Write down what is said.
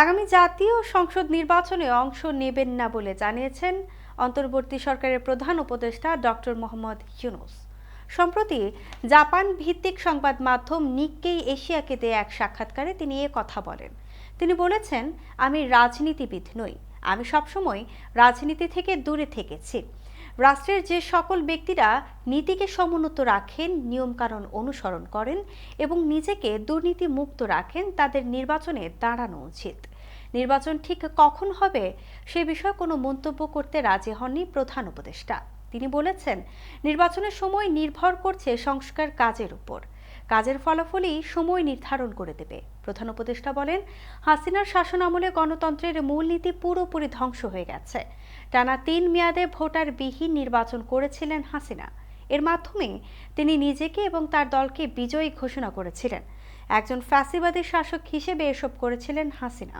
আগামী জাতীয় সংসদ নির্বাচনে অংশ নেবেন না বলে জানিয়েছেন অন্তর্বর্তী সরকারের প্রধান উপদেষ্টা ডক্টর মোহাম্মদ ইউনুস। সম্প্রতি জাপান ভিত্তিক সংবাদ মাধ্যম নিক্কেই এশিয়াকে দেয়া এক সাক্ষাৎকারে তিনি এ কথা বলেন। তিনি বলেছেন, আমি রাজনীতিবিদ নই। আমি সবসময় রাজনীতি থেকে দূরে থেকেছি। রাষ্ট্রের যে সকল ব্যক্তিরা নীতিকে সমুন্নত রাখেন, নিয়মকানুন অনুসরণ করেন এবং নিজেকে দুর্নীতি মুক্ত রাখেন, তাদের নির্বাচনে দাঁড়ানো উচিত। নির্বাচন ঠিক কখন হবে সে বিষয়ে কোনো মন্তব্য করতে রাজি হননি প্রধান উপদেষ্টা। তিনি বলেছেন, নির্বাচনের সময় নির্ভর করছে সংস্কার কাজের উপর। কাজের ফলাফলই সময় নির্ধারণ করে দেবে। প্রধান উপদেষ্টা বলেন, হাসিনার শাসন আমলে গণতন্ত্রের মূলনীতি পুরোপুরি ধ্বংস হয়ে গেছে। টানা তিন মেয়াদে ভোটার বিহীন নির্বাচন করেছিলেন হাসিনা। এর মাধ্যমে তিনি নিজেকে এবং তার দলকে বিজয়ী ঘোষণা করেছিলেন। একজন ফ্যাসিবাদী শাসক হিসেবে এসব করেছিলেন হাসিনা।